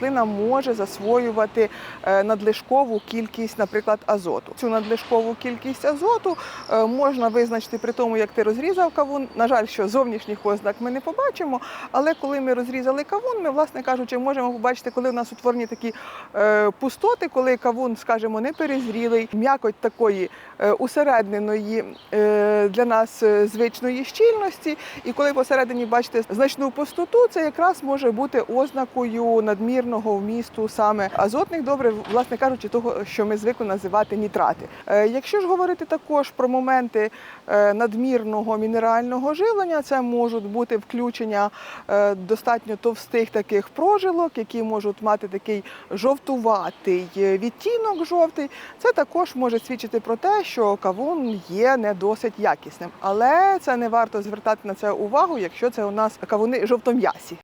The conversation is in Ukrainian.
Рослина може засвоювати е, надлишкову кількість, наприклад, азоту. Цю надлишкову кількість азоту е, можна визначити при тому, як ти розрізав кавун. На жаль, що зовнішніх ознак ми не побачимо, але коли ми розрізали кавун, ми, власне кажучи, можемо побачити, коли в нас утворені такі е, пустоти, коли кавун, скажімо, не перезрілий, м'якоть такої усередненої для нас звичної щільності. І коли посередині бачите значну пустоту, це якраз може бути ознакою надмірного вмісту саме азотних добрив, власне кажучи, того, що ми звикли називати нітрати. Е, Якщо ж говорити також про моменти е, надмірного мінерального живлення, це можуть бути включення е, достатньо товстих таких прожилок, які можуть мати такий жовтуватий відтінок жовтий. Це також може свідчити про те, що кавун є не досить якісним. Але це не варто звертати на це увагу, якщо це у нас кавуни жовтом'ясі.